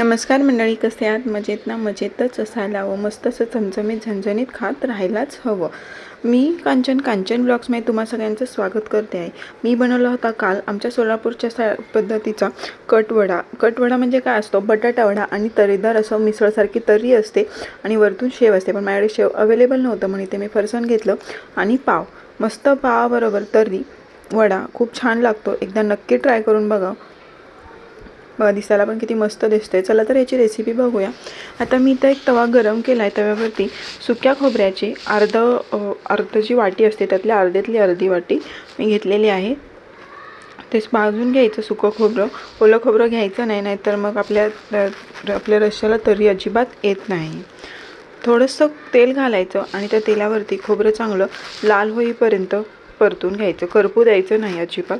नमस्कार मंडळी कसे आहात? मजेत ना? मजेतच असायला हवं. मस्त असं चमचमीत झणझणीत खात राहायलाच हवं. मी कांचन कांचन ब्लॉग्समध्ये तुम्हा सगळ्यांचं स्वागत करते आहे. मी बनवला होता काल आमच्या सोलापूरच्या सा पद्धतीचा कटवडा. कटवडा म्हणजे काय असतो? बटाटावडा आणि तरीदार असं मिसळसारखी तरी असते आणि वरतून शेव असते. पण माझ्याकडे शेव अवेलेबल नव्हतं म्हणून ते मी फरसाण घेतलं आणि पाव. मस्त पावाबरोबर तर्री वडा खूप छान लागतो. एकदा नक्की ट्राय करून बघा. बघा दिसायला पण किती मस्त दिसतंय. चला तर याची रेसिपी बघूया. आता मी इथं एक तवा गरम केला आहे तव्यावरती सुक्या खोबऱ्याची अर्ध अर्ध जी वाटी असते त्यातल्या अर्ध्यातली अर्धी वाटी मी घेतलेली आहे. तेच भाजून घ्यायचं सुकं खोबरं. ओलं खोबरं घ्यायचं नाही नाहीतर मग आपल्या आपल्या रश्श्याला तरी अजिबात येत नाही. थोडंसं तेल घालायचं आणि त्या तेलावरती खोबरं चांगलं लाल होईपर्यंत परतून घ्यायचं. करपू द्यायचं नाही अजिबात.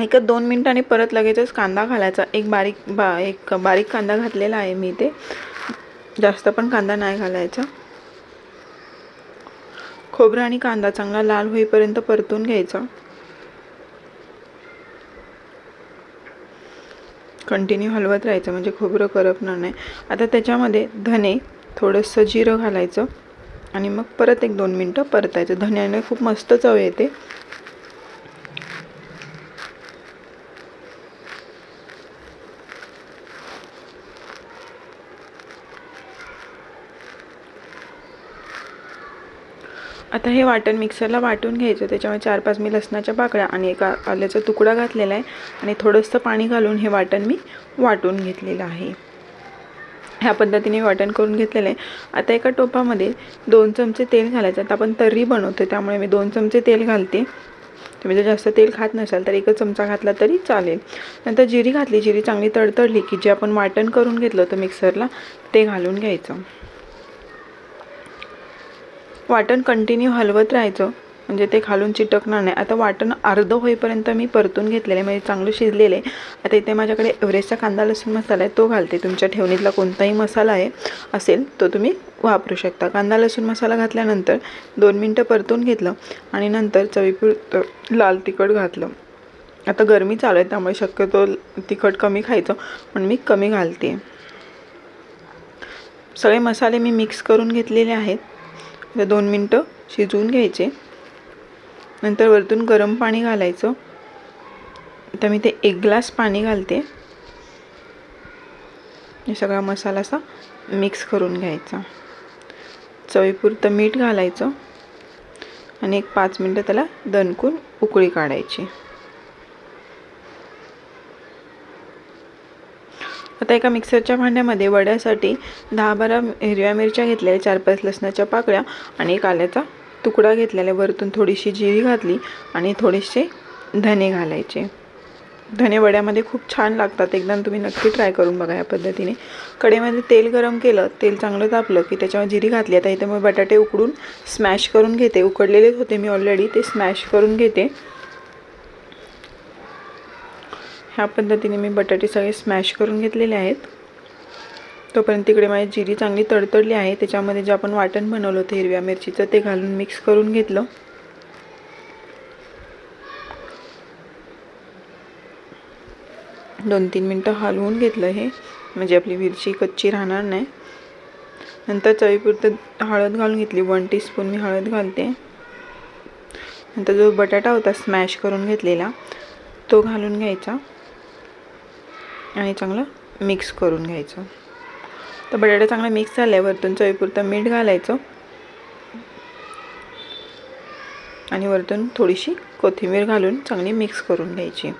एक दोन मिनटांनी परत लगेचच कांदा घालायचा. एक बारीक बा एक बारीक कांदा घातलेला आहे मी ते जास्त पण कांदा नाही घालायचा. खोबरं आणि कांदा चांगला लाल होईपर्यंत परतून घ्यायचा. कंटिन्यू हलवत राहायचं म्हणजे खोबरं करपणार नाही. आता त्याच्यामध्ये धने थोडंसं जिरं घालायचं. आणि मग परत एक दोन मिनटं परतायचं. धन्याने खूप मस्त चव येते. आता हे वाटण मिक्सरला वाटून घ्यायचं त्याच्यामुळे चार पाच मी लसणाच्या पाकळ्या आणि एका आल्याचा तुकडा घातलेला आहे आणि थोडंसं पाणी घालून हे वाटण मी वाटून घेतलेलं आहे. ह्या पद्धतीने वाटण करून घेतलेलं आहे. आता एका टोपामध्ये दोन चमचे तेल घालायचं आता आपण तर्री बनवतो त्यामुळे मी दोन चमचे तेल घालते. तुम्ही जर जास्त तेल खात नसाल तर एकच चमचा घातला तरी चालेल. नंतर जिरी घातली जिरी चांगली तडतडली की जे आपण वाटण करून घेतलं होतं मिक्सरला ते घालून घ्यायचं. वाटण कंटिन्यू हलवत राहायचं. म्हणजे ते खालून चिटकणार नाही. आता वाटण अर्धं होईपर्यंत मी परतून घेतलेलं आहे. म्हणजे चांगलं शिजलेलं आहे. आता इथे माझ्याकडे एव्हरेस्टचा कांदा लसूण मसाला आहे. तो घालते. तुमच्या ठेवणीतला कोणताही मसाला आहे असेल तो तुम्ही वापरू शकता. कांदा लसूण मसाला घातल्यानंतर दोन मिनटं परतून घेतलं आणि नंतर चवीपुरतं लाल तिखट घातलं. आता गरमी चालू आहे त्यामुळे शक्यतो तिखट कमी खायचं पण मी कमी घालते. सगळे मसाले मी मिक्स करून घेतलेले आहेत. आता दोन मिनटं शिजवून घ्यायचे. नंतर वरतून गरम पाणी घालायचं. आता मी ते एक ग्लास पाणी घालते. हे सगळा मसाला असा मिक्स करून घ्यायचा. चवीपुरतं मीठ घालायचं. आणि एक पाच मिनटं त्याला दणकून उकळी काढायची. आता एका मिक्सरच्या भांड्यामध्ये वड्यासाठी दहा बारा हिरव्या मिरच्या घेतलेल्या चार पाच लसणाच्या पाकळ्या आणि एक आल्याचा तुकडा घेतलेला वरतून थोडीशी जिरी घातली आणि थोडेसे धने घालायचे. धने वड्यामध्ये खूप छान लागतात. एकदम तुम्ही नक्की ट्राय करून बघा या पद्धतीने. कडेमध्ये तेल गरम केलं तेल चांगलं तापलं की त्याच्यावर जिरी घातली. आता इथे मग बटाटे उकडून स्मॅश करून घेते. उकडलेलेच होते मी ऑलरेडी ते स्मॅश करून घेते. ह्या पद्धतीने मी बटाटे सगळे स्मॅश करून घेतलेले आहेत. तोपर्यंत तिकडे माझी जिरी चांगली तडतडली आहे. त्याच्यामध्ये जे आपण वाटण बनवलं होतं हिरव्या मिरचीचं ते घालून मिक्स करून घेतलं. दोन तीन मिनटं हलवून घेतलं हे. म्हणजे आपली मिरची कच्ची राहणार नाही. नंतर चवीपुरतं हळद घालून घेतली. वन टीस्पून मी हळद घालते. नंतर जो बटाटा होता स्मॅश करून घेतलेला तो घालून घ्यायचा. आणि चांगलं मिक्स करून घ्यायचं. तर बटाटा चांगला मिक्स झाला आहे वरतून चवीपुरतं मीठ घालायचं. आणि वरतून थोडीशी कोथिंबीर घालून चांगली मिक्स करून घ्यायची.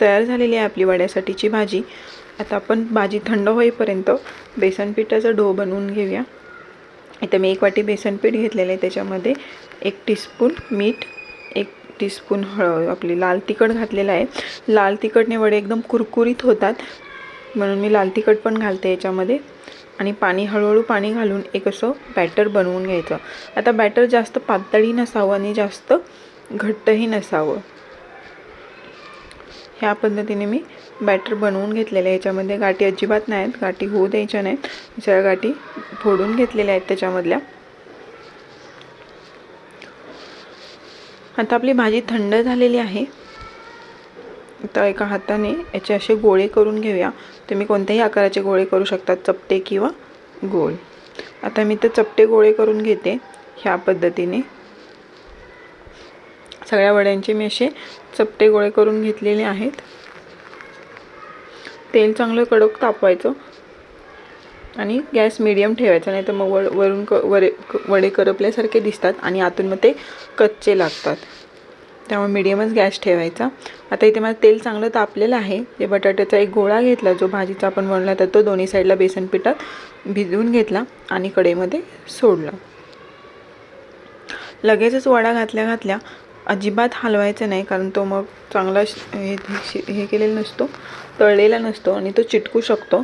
तयार झालेली आहे आपली वड्यासाठीची भाजी. आता आपण भाजी थंड होईपर्यंत बेसन पिठाचा डो बनवून घेऊया. इथं मी एक वाटी बेसन पीठ घेतलेलं आहे त्याच्यामध्ये एक टीस्पून मीठ टीस्पून हळद आपली लाल तिखट घातलेलं आहे. लाल तिखटने वडे एकदम कुरकुरीत होतात. म्हणून मी लाल तिखट पण घालते याच्यामध्ये. आणि पाणी हळूहळू पाणी घालून एक असं बॅटर बनवून घ्यायचं. आता बॅटर जास्त पातळी नसावं आणि जास्त घट्टही नसावं. ह्या पद्धतीने मी बॅटर बनवून घेतलेलं आहे. याच्यामध्ये गाठी अजिबात नाही आहेत गाठी होऊ द्यायच्या नाहीत. सगळ्या गाठी फोडून घेतलेल्या आहेत त्याच्यामधल्या. आता आपली भाजी थंड झालेली आहे. आता एका हाताने याचे असे गोळे करून घेऊया. तुम्ही कोणत्याही आकाराचे गोळे करू शकता चपटे किंवा गोल. आता मी तर चपटे गोळे करून घेते ह्या पद्धतीने. सगळ्या वड्यांचे मी असे चपटे गोळे करून घेतलेले आहेत. तेल चांगलं कडक तापवायचं. आणि गॅस मिडियम ठेवायचा नाही तर मग व वरून क वरे वडे करपल्यासारखे दिसतात आणि आतून मग ते कच्चे लागतात. त्यामुळे मिडियमच गॅस ठेवायचा. आता इथे माझं तेल चांगलं तापलेलं आहे. जे बटाट्याचा एक गोळा घेतला जो भाजीचा आपण बनवला तर तो दोन्ही साईडला बेसन पिठात भिजवून घेतला आणि कढईमध्ये सोडला. लगेचच वडा घातल्या घातल्या अजिबात हलवायचं नाही कारण तो मग चांगला हे हे- हे केलेला नसतो तळलेला नसतो आणि तो चिटकू शकतो.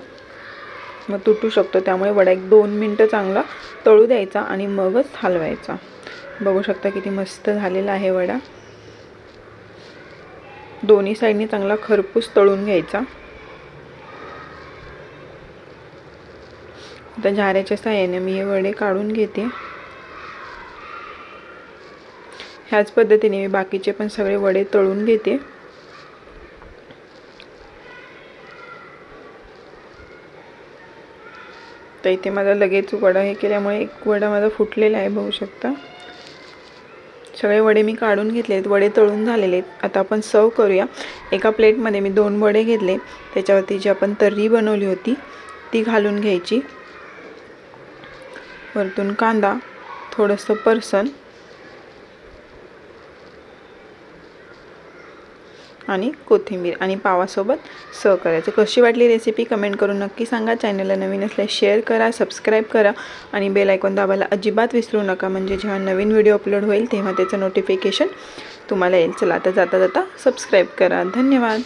मग तुटू शकतो. त्यामुळे वडा एक दोन मिनटं चांगला तळू द्यायचा आणि मगच हलवायचा. बघू शकता किती मस्त झालेला आहे वडा. दोन्ही साईडनी चांगला खरपूस तळून घ्यायचा. आता झाऱ्याच्या साह्याने मी हे वडे काढून घेते. ह्याच पद्धतीने मी बाकीचे पण सगळे वडे तळून घेते. तर इथे माझा लगेच वडा हे केल्यामुळे एक वडा माझा फुटलेला आहे बघू शकता. सगळे वडे मी काढून घेतले आहेत. वडे तळून झालेले आहेत. आता आपण सर्व करूया. एका प्लेटमध्ये मी दोन वडे घेतले. त्याच्यावरती जी आपण तर्री बनवली होती ती घालून घ्यायची. वरतून कांदा थोडंसं पर्सन आणि कोथिंबीर आणि पावासोबत सर्व करायचं. कशी वाटली रेसिपी कमेंट करून नक्की सांगा. चॅनलला नवीन असल्यास शेअर करा सबस्क्राईब करा आणि बेल आयकॉन दाबायला अजिबात विसरू नका. म्हणजे जेव्हा नवीन व्हिडिओ अपलोड होईल तेव्हा त्याचं नोटिफिकेशन तुम्हाला येईल. चला आता जाता जाता सबस्क्राईब करा. धन्यवाद.